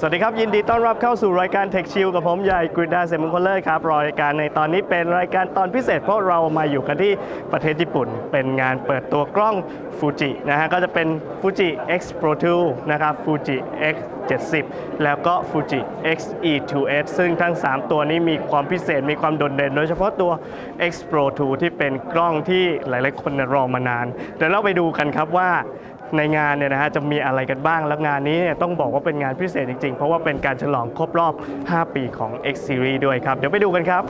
สวัสดีครับ ยินดีต้อนรับเข้าสู่รายการ Tech Chill กับผมใหญ่กฤษดาเสมงคลเลอร์ครับ รายการในตอนนี้เป็นรายการตอนพิเศษ เพราะเรามาอยู่กันที่ประเทศญี่ปุ่น เป็นงานเปิดตัวกล้องฟูจินะฮะก็จะเป็น Fuji X Pro 2นะครับ Fuji X 70 แล้วก็ Fuji X E2S ซึ่งทั้ง 3 ตัวนี้มีความพิเศษมีความโดดเด่น โดยเฉพาะตัว X Pro 2 ที่เป็นกล้องที่หลาย ๆ คนรอมานาน เดี๋ยวเราไปดูกันครับว่า ในงานเนี่ยนะฮะจะมีอะไรกันบ้าง แล้วงานนี้เนี่ยต้องบอกว่าเป็นงานพิเศษจริงๆ เพราะว่าเป็นการฉลองครบรอบ 5 ปีของ X Series ด้วยครับ เดี๋ยวไปดูกันครับ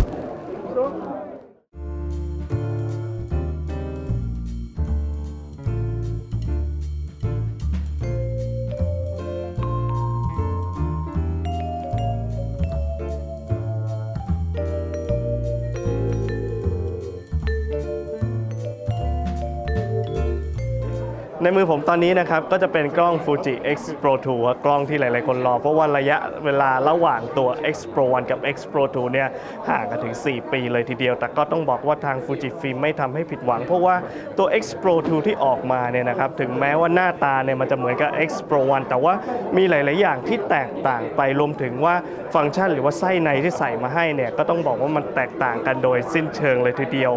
ในมือผมตอนนี้นะครับ ก็จะเป็นกล้อง Fuji X Pro 2กล้องที่หลาย ๆ คนรอ เพราะว่าระยะเวลาระหว่างตัว X Pro 1 กับ X Pro 2เนี่ยห่างกันถึง 4 ปีเลยทีเดียว แต่ก็ต้องบอกว่าทาง Fuji Film ไม่ทำให้ผิดหวัง เพราะว่าตัว X Pro 2 ที่ออกมาเนี่ยนะครับ ถึงแม้ว่าหน้าตาเนี่ยมันจะเหมือนกับ X Pro 1 แต่ว่ามีหลาย ๆ อย่างที่แตกต่างไปรวมถึงว่าฟังก์ชันหรือว่าไส้ในที่ใส่มาให้เนี่ยก็ต้องบอกว่ามันแตกต่างกันโดยสิ้นเชิงเลยทีเดียว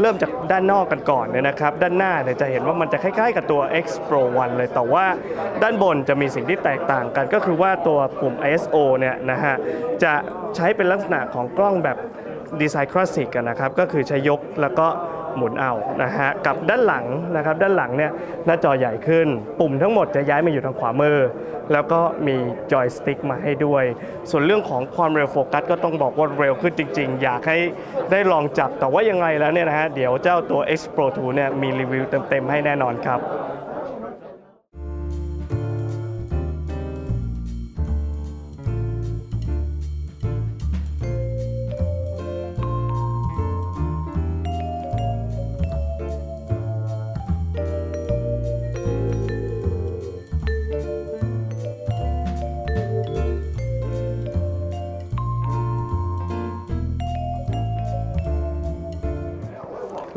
เริ่มจากด้านนอกกันก่อนเนี่ยนะครับ ด้านหน้าเนี่ยจะเห็นว่ามันจะคล้าย ๆ กับตัว X Pro 1 เลย แต่ว่าด้านบนจะมีสิ่งที่แตกต่างกัน ก็คือว่าตัวปุ่ม ISO เนี่ยนะฮะจะใช้เป็นลักษณะของกล้องแบบดีไซน์คลาสสิกกันนะครับ ก็คือใช้ยกแล้วก็หมุนเอานะฮะกับด้านหลังนะครับ ด้านหลังเนี่ยหน้าจอใหญ่ขึ้น ปุ่มทั้งหมดจะย้ายมาอยู่ทางขวามือ แล้วก็มีจอยสติ๊กมาให้ด้วย ส่วนเรื่องของความเร็วโฟกัสก็ต้องบอกว่าเร็วขึ้นจริง ๆ อยากให้ได้ลองจับแต่ว่ายังไงแล้วเนี่ยนะฮะเดี๋ยวเจ้าตัว X Pro 2 เนี่ยมีรีวิวเต็มๆให้แน่นอนครับ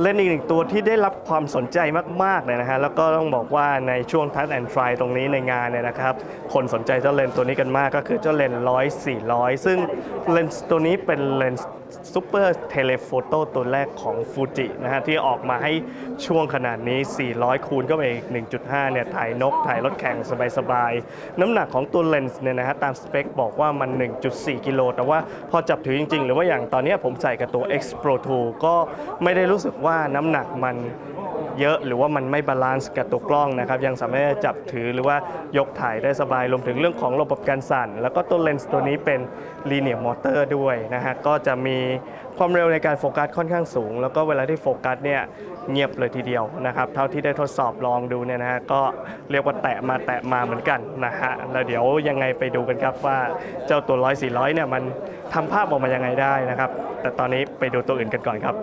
เล่นส์อีกหนึ่งตัวที่ได้รับความสนใจมากๆเลยนะฮะแล้วก็ต้องบอกว่าในช่วงทั c แอนทรายตรงนี้ในงานเนี่ยนะครับ คนสนใจเจ้าเลนส์ตัวนี้กันมากก็คือเจ้าเลนส์ร้อยสี่ร้อยซึ่งเลนส์ตัวนี้เป็นเลนส์ซูเปอร์เทเลโฟโต้ตัวแรกของฟูจินะฮะที่ออกมาให้ช่วงขนาดนี้ 400 คูณก็ไปอีก 1.5 เนี่ยถ่ายนกถ่ายรถแข่งสบายๆ น้ำหนักของตัวเลนส์เนี่ยนะฮะตามสเปคบอกว่ามัน 1.4 กิโลแต่ว่าพอจับถือจริงๆ หรือว่าอย่างตอนนี้ผมใส่กับตัว X Pro 2 ก็ไม่ได้รู้สึกว่าน้ำหนักมัน เยอะ หรือว่ามันไม่บาลานซ์กับตัวกล้องนะครับยังสามารถจับถือหรือว่ายกถ่ายได้สบายรวมถึงเรื่องของระบบการสั่น แล้วก็ตัวเลนส์ตัวนี้เป็น linear motor ด้วยนะฮะก็จะมีความเร็วในการโฟกัสค่อนข้างสูง แล้วก็เวลาที่โฟกัสเนี่ยเงียบเลยทีเดียวนะครับเท่าที่ได้ทดสอบลองดูเนี่ยนะฮะก็เรียกว่าแตะมาแตะมาเหมือนกันนะฮะแล้วเดี๋ยวยังไงไปดูกันครับว่าเจ้าตัวร้อยสี่ร้อยเนี่ยมันทำภาพออกมายังไงได้นะครับ แต่ตอนนี้ไปดูตัวอื่นกันก่อนครับ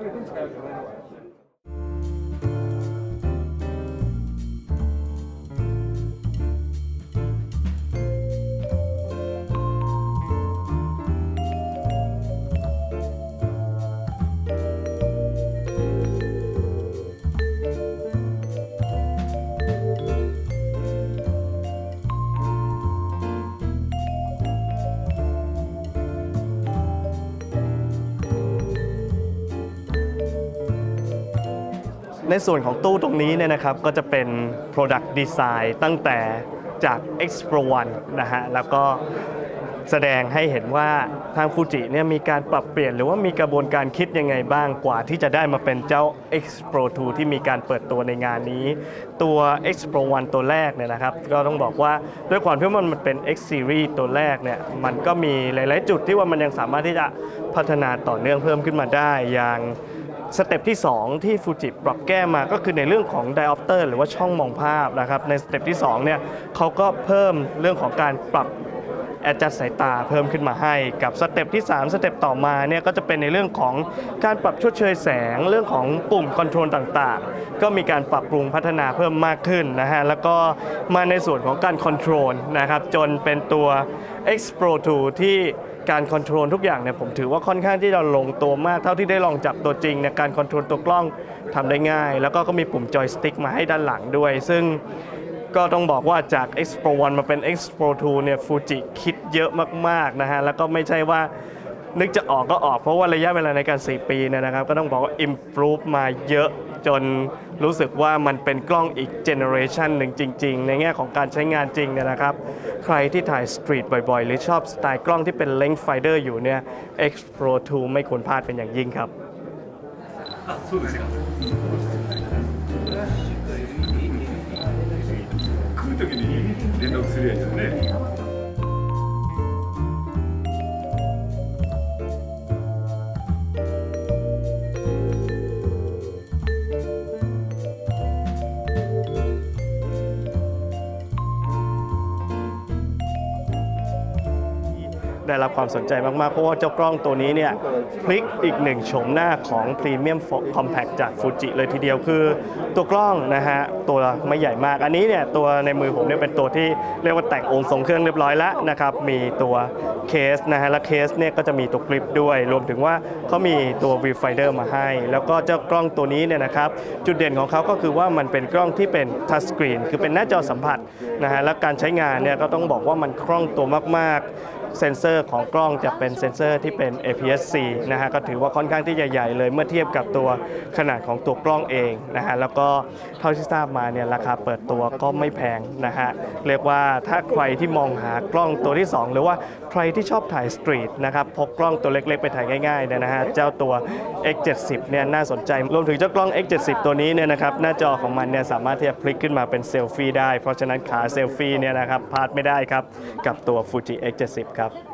ในส่วนของตู้ตรงนี้เนี่ยนะครับก็จะเป็น Product Design ตั้งแต่จาก X Pro 1นะฮะแล้วก็แสดงให้เห็นว่าทางฟูจิเนี่ยมีการปรับเปลี่ยนหรือว่ามีกระบวนการคิดยังไงบ้างกว่าที่จะได้มาเป็นเจ้า X Pro 2 ที่มีการเปิดตัวในงานนี้ ตัว X Pro 1 ตัวแรกเนี่ยนะครับ ก็ต้องบอกว่าด้วยความที่มันเป็น X Series ตัวแรกเนี่ยมันก็มีหลาย ๆ จุดที่ว่ามันยังสามารถที่จะพัฒนาต่อเนื่องเพิ่มขึ้นมาได้อย่าง สเต็ปที่ 2 ที่ฟูจิปรับแก้มาก็คือในเรื่องของไดออปเตอร์หรือว่าช่องมองภาพนะครับในสเต็ปที่2เนี่ยเขาก็เพิ่มเรื่องของการปรับแอดจัดสายตาเพิ่มขึ้นมาให้กับสเต็ปที่ 3 สเต็ปต่อมาเนี่ยก็จะเป็นในเรื่องของการปรับชดเชยแสงเรื่องของปุ่มคอนโทรลต่างๆ ก็มีการปรับปรุงพัฒนาเพิ่มมากขึ้นนะฮะแล้วก็มาในส่วนของการคอนโทรลนะครับจนเป็นตัว X Pro 2 ที่การคอนโทรลทุกอย่างเนี่ยผมถือว่าค่อนข้างที่จะลงตัวมากเท่าที่ได้ลองจับตัวจริงเนี่ยการคอนโทรลตัวกล้องทำได้ง่าย แล้วก็ก็มีปุ่มจอยสติ๊กมาให้ด้านหลังด้วย ซึ่งก็ต้องบอกว่าจาก X Pro 1 มาเป็น X Pro 2 เนี่ยฟูจิคิดเยอะมากๆนะฮะ แล้วก็ไม่ใช่ว่านึกจะออกก็ออกเพราะว่าระยะเวลาในการ 4 ปีเนี่ยนะครับ ก็ต้องบอกว่า improve มาเยอะ จนรู้สึกว่ามันเป็นกล้องอีกเจเนอเรชันหนึ่งจริง ๆ ในแง่ของการใช้งานจริงเนี่ยนะครับ ใครที่ถ่ายสตรีทบ่อย ๆ หรือชอบสไตล์กล้องที่เป็น lens finder อยู่เนี่ย X Pro 2 ไม่ควรพลาดเป็นอย่างยิ่งครับ そうですか。食うときに連絡するやつね。 ได้รับความสนใจมาก ๆ เพราะว่าเจ้ากล้องตัวนี้เนี่ยพลิกอีกหนึ่งโฉมหน้าของพรีเมียมคอมแพคจากฟูจิเลยทีเดียวคือตัวกล้องนะฮะตัวไม่ใหญ่มากอันนี้เนี่ยตัวในมือผมเนี่ยเป็นตัวที่เรียกว่าแต่งองค์ทรงเครื่องเรียบร้อยแล้วนะครับมีตัวเคสนะฮะและเคสเนี่ยก็จะมีตัวกริปด้วย รวมถึงว่าเขามีตัววิวไฟเดอร์มาให้ แล้วก็เจ้ากล้องตัวนี้เนี่ยนะครับจุดเด่นของเขาก็คือว่ามันเป็นกล้องที่เป็นทัชสกรีนคือเป็นหน้าจอสัมผัสนะฮะและการใช้งานเนี่ยก็ต้องบอกว่ามันคล่องตัวมาก ๆ เซนเซอร์ของกล้องจะเป็นเซนเซอร์ที่เป็น APS-C นะฮะก็ถือว่าค่อนข้างที่จะใหญ่เลยเมื่อเทียบกับตัวขนาดของตัวกล้องเองนะฮะแล้วก็เท่าที่ทราบมาเนี่ยราคาเปิดตัวก็ไม่แพงนะฮะเรียกว่าถ้าใครที่มองหากล้องตัวที่ 2 หรือว่าใครที่ชอบถ่ายสตรีทนะครับพกกล้องตัวเล็กๆ ไปถ่ายง่ายๆเนี่ยนะฮะเจ้าตัว X70 เนี่ยน่าสนใจรวมถึงเจ้ากล้อง X70 ตัวนี้เนี่ยนะครับหน้าจอของมันเนี่ยสามารถที่จะพลิกขึ้นมาเป็นเซลฟี่ได้ เพราะฉะนั้นขาเซลฟี่เนี่ยนะครับพลาดไม่ได้ครับกับตัว Fuji X70 ครับครับ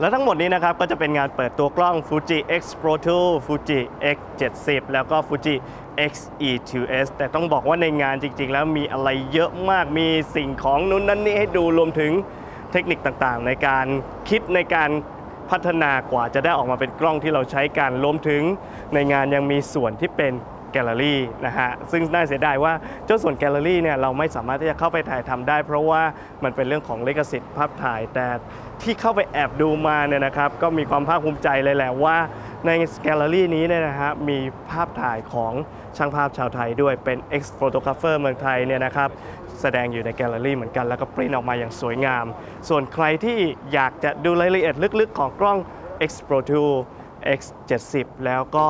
และทั้งหมดนี้นะครับก็จะเป็นงานเปิดตัวกล้อง Fuji X Pro 2 Fuji X 70แล้วก็ Fuji X E2S แต่ต้องบอกว่าในงานจริง ๆ แล้วมีอะไรเยอะมากมีสิ่งของนู้นนั่นนี่ให้ดูรวมถึงเทคนิคต่างๆ ในการคิดในการพัฒนากว่าจะได้ออกมาเป็นกล้องที่เราใช้กันรวมถึงในงานยังมีส่วนที่เป็น แกลเลอรี่นะฮะซึ่งน่าเสียดายว่าเจ้าส่วนแกลเลอรี่เนี่ยเราไม่สามารถที่จะเข้าไปถ่ายทำได้ เพราะว่ามันเป็นเรื่องของลิขสิทธิ์ภาพถ่ายแต่ที่เข้าไปแอบดูมาเนี่ยนะครับก็มีความภาคภูมิใจเลยแหละว่า ในแกลเลอรี่นี้เนี่ยนะฮะมีภาพถ่ายของช่างภาพชาวไทยด้วยเป็น ex photographer เมืองไทยเนี่ยนะครับแสดงอยู่ในแกลเลอรี่เหมือนกันแล้วก็ปริ้นออกมาอย่างสวยงาม ส่วนใครที่อยากจะดูรายละเอียดลึกๆ ของกล้อง X Pro 2 X 70แล้วก็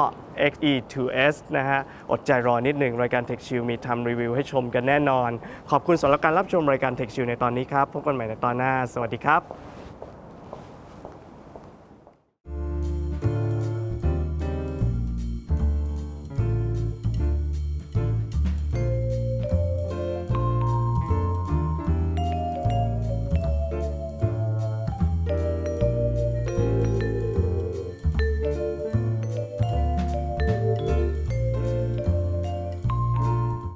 XE2S นะฮะ อดใจรอนิดหนึ่ง รายการ Tech Shield มีทำรีวิวให้ชมกันแน่นอน ขอบคุณสำหรับการรับชมรายการ Tech Shield ในตอนนี้ครับ พบกันใหม่ในตอนหน้า สวัสดีครับ